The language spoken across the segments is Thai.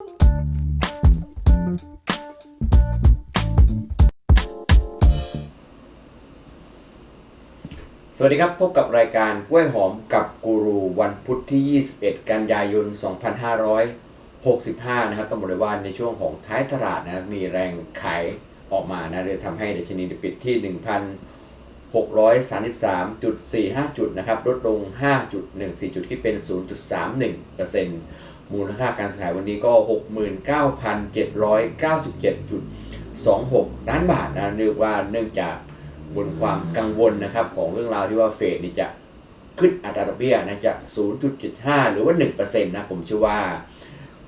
สวัสดีครับ พบกับรายการกล้วยหอมกับกูรูวันพุธที่ 21 กันยายน 2565 นะครับต้องบอกเลยว่าในช่วงของท้ายตลาดนะมีแรงขายออกมานะเลยทำให้ดัชนีปิดที่ 1,633.45 จุดนะครับลดลง 5.14 จุดคิดเป็น 0.31% มูลค่าการขายวันนี้ก็ 69,797.26 ล้านบาทนะเรียกว่าเนื่องจากบนความกังวลนะครับของเรื่องราวที่ว่าเฟดนี่จะขึ้นอัตราดอกเบี้ยนะจะ0.75 หรือว่า 1%นะผมเชื่อว่า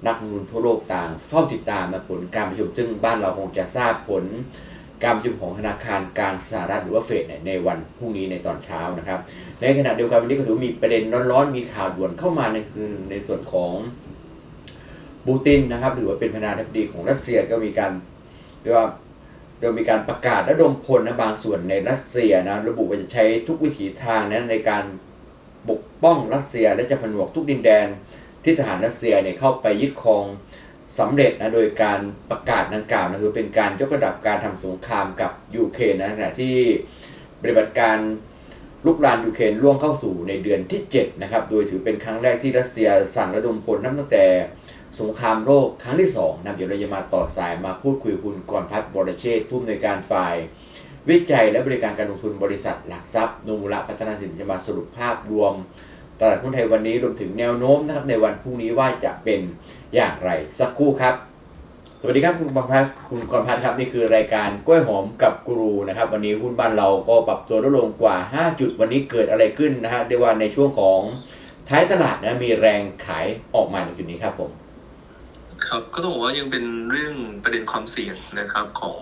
นักลงทุนทั่วโลกต่างเฝ้าติดตามผลการประชุม ซึ่งบ้านเราคงจะทราบผลการประชุมของธนาคารกลางสหรัฐหรือว่าเฟดในวันพรุ่งนี้ในตอนเช้านะครับ ในขณะเดียวกันวันนี้ก็ถือว่ามีประเด็นร้อนๆมีข่าวด่วนเข้ามาในในส่วนของ บูตินนะครับ หรือว่าเป็นประธานาธิบดีของรัสเซียก็มีการเรียกว่าโดยมีการประกาศระดมพลนะบางส่วนในรัสเซียนะระบุว่าจะใช้ทุกวิถีทางนะในการปกป้องรัสเซียและจะผนวกทุกดินแดนที่ทหารรัสเซียเนี่ยเข้าไปยึดครองสำเร็จนะโดยการประกาศดังกล่าวนะคือเป็นการยกระดับการทำสงครามกับยูเครนนะขณะที่ปฏิบัติการลุกลานยูเครนล่วงเข้าสู่ในเดือนที่7นะครับโดยถือเป็นครั้งแรกที่รัสเซียสั่งระดมพลนับตั้งแต่ สงครามโลกครั้งที่2นะเดี๋ยวเราจะมาต่อสายมาพูดคุยคุณกรพัฒน์บรเชษผู้อำนวยการฝ่าย วิจัยและบริการการลงทุนบริษัทหลักทรัพย์นูมุระพัฒนาสินจะมาสรุปภาพรวม ตลาดหุ้นไทยวันนี้รวมถึงแนวโน้มนะครับในวันพรุ่งนี้ว่าจะเป็นอย่างไรสักครู่ครับ สวัสดีครับคุณกรพัฒน์คุณกรพัฒน์ครับนี่คือรายการกล้วยหอมกับกรูนะครับ วันนี้หุ้นบ้านเราก็ปรับตัวลดลงกว่า 5 จุดวันนี้เกิดอะไรขึ้นนะฮะเรียกว่าในช่วงของท้ายตลาดนะมีแรงขายออกมาในจุดนี้ครับผม ครับก็ต้องบอกว่ายังเป็นเรื่องประเด็นความเสี่ยงนะครับของ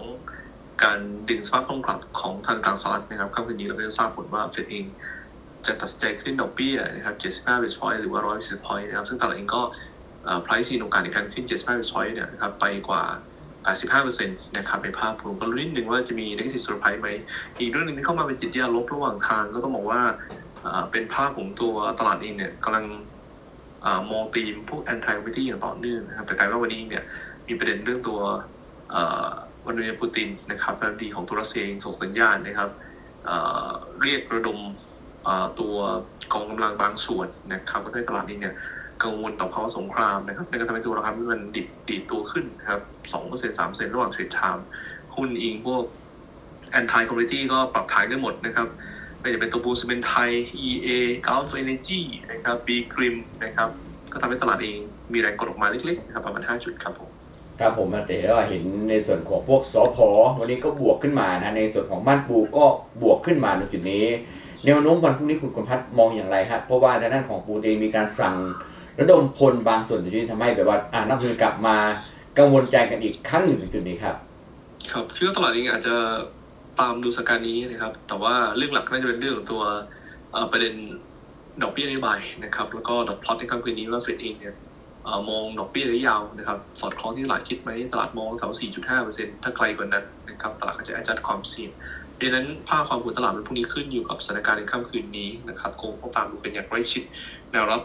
การดึงสภาพคล่องกลับของทางกางสหรัฐนะครับค่ำคืนนี้เราก็จะทราบผลว่าเฟดเองจะตัดสินใจขึ้นดอกเบี้ยนะครับ 75 basis point หรือว่า 100 basis point นะครับ ซึ่งตลาดเองก็ price in โอกาสในการขึ้น 75 basis point เนี่ยนะครับไปกว่า 85%นะครับในภาพรวมก็รู้นิดนึงว่าจะมี negative surprise ไหม อีกเรื่องหนึ่งที่เข้ามาเป็นจิตวิทยาลบระหว่างทางก็ต้องบอกว่าเป็นภาพของตัวตลาดเองเนี่ยกำลัง มองตีมพวก anti gravity อย่างต่อเนื่องนะครับแต่กลายว่าวันนี้เนี่ยมีประเด็นเรื่องตัววลาดิเมียปูตินนะครับประธานาธิบดีของตุรกีเองส่งสัญญาณนะครับเรียกระดมตัวกองกำลังบางส่วนนะครับก็ให้ตลาดนี้เนี่ยกังวลต่อภาวะสงครามนะครับนั่นก็ทำให้ตัวราคามันดิบดีตัวขึ้นครับ2% 3%ระหว่างเทรดไทม์หุ้นอิงพวก anti gravity ก็ปรับฐานกันหมดนะครับ ไม่ว่าจะเป็นตัวบูสเป็นไทย EA Gulf Energy นะครับ B Grim นะครับ ก็ทำให้ตลาดเองมีแรงกดออกมาเล็กๆนะครับประมาณ 5 จุดครับผมครับผมแต่ก็เห็นในส่วนของพวกสอพอวันนี้ก็บวกขึ้นมานะในส่วนของบ้านปูก็บวกขึ้นมาในจุดนี้แนวโน้มวันพรุ่งนี้คุณกรพัฒน์มองอย่างไรฮะเพราะว่าทางด้านของปูเองมีการสั่งระดมพลบางส่วนที่ทำให้แบบว่าอ่านักลงทุนกลับมากังวลใจกันอีกครั้งหนึ่งในจุดนี้ครับ ครับคิดว่าตลาดเองอาจจะ ตามดูสถานการนี้นะครับ แต่ว่าเรื่องหลักน่าจะเป็นเรื่องของตัวประเด็นดอกเบี้ยนโยบายนะครับ แล้วก็ดอกพลอตในค่ำคืนนี้ว่าเฟดเองเนี่ยอมองดอกเบี้ยระยะยาวนะครับ สอดคล้องที่ตลาดคิดไหมตลาดมองแถว 4.5%ถ้าไกลกว่านั้นนะครับตลาดก็จะ adjust ความเสี่ยงดังนั้นภาพความผันตลาดมันพรุ่งนี้ขึ้นอยู่กับสถานการณ์ในค่ำคืนนี้นะครับคงต้องตามดูกันอย่างใกล้ชิดแนวรับ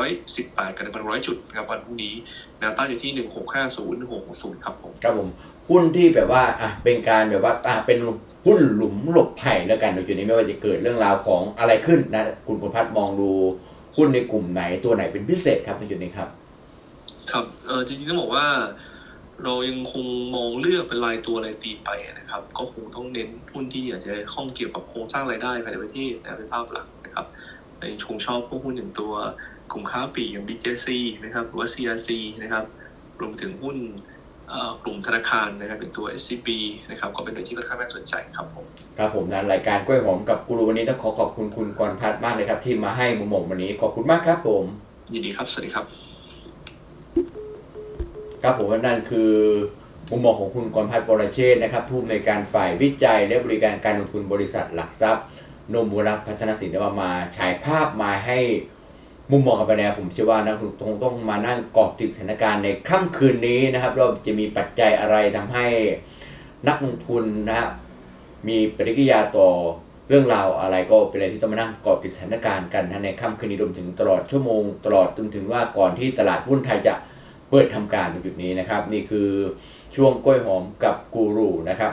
1,618 กับ 1,100 จุดนะครับวันพรุ่งนี้แนวต้านอยู่ที่ 165 160 ครับผมครับผม หุ้นที่แบบว่าอะเป็นการแบบว่าอะเป็นหุ้นหลุมหลบภัยแล้วกันในจุดนี้ไม่ว่าจะเกิดเรื่องราวของอะไรขึ้นนะคุณกรพัฒน์มองดูหุ้นในกลุ่มไหนตัวไหนเป็นพิเศษครับในจุดนี้ครับ ครับเออจริงๆต้องบอกว่า เรายังคงมองเลือกเป็นรายตัวรายตีไปนะครับ ก็คงต้องเน้นหุ้นที่อาจจะข้องเกี่ยวกับโครงสร้างรายได้ภายในประเทศนะเป็นภาพหลักนะครับในชงชอบพวกหุ้นอย่างตัวกลุ่มค้าปลีกอย่าง BJC นะครับหรือว่า CRC นะครับรวมถึงหุ้น กลุ่มธนาคารนะครับอย่างตัว SCB นะครับก็เป็นอะไรที่ค่อนข้างน่าสนใจครับผมครับผมนะรายการกล้วยหอมกับกูรูวันนี้ต้องขอขอบคุณคุณกรพัฒน์มากเลยครับ ที่มาให้มุมมองวันนี้ขอบคุณมากครับผม ยินดีครับ สวัสดีครับ ครับผมนั่นคือมุมมองของคุณกรพัฒน์ปรเชษฐ์นะครับผู้อำนวยการฝ่ายวิจัยและบริการการลงทุนบริษัทหลักทรัพย์นมบุรักพัฒนสินได้มามาฉายภาพมาให้ มุมมองกันไปแล้วผมเชื่อว่านักลงทุนต้องมานั่งเกาะติดสถานการณ์ในค่ำคืนนี้นะครับว่าจะมีปัจจัยอะไรทำให้นักลงทุนนะฮะมีปฏิกิริยาต่อเรื่องราวอะไรก็เป็นอะไรที่ต้องมานั่งเกาะติดสถานการณ์กันนะในค่ำคืนนี้รวมถึงตลอดชั่วโมงตลอดจนถึงว่าก่อนที่ตลาดหุ้นไทยจะเปิดทำการตรงจุดนี้นะครับ นี่คือช่วงกล้วยหอมกับกูรูนะครับ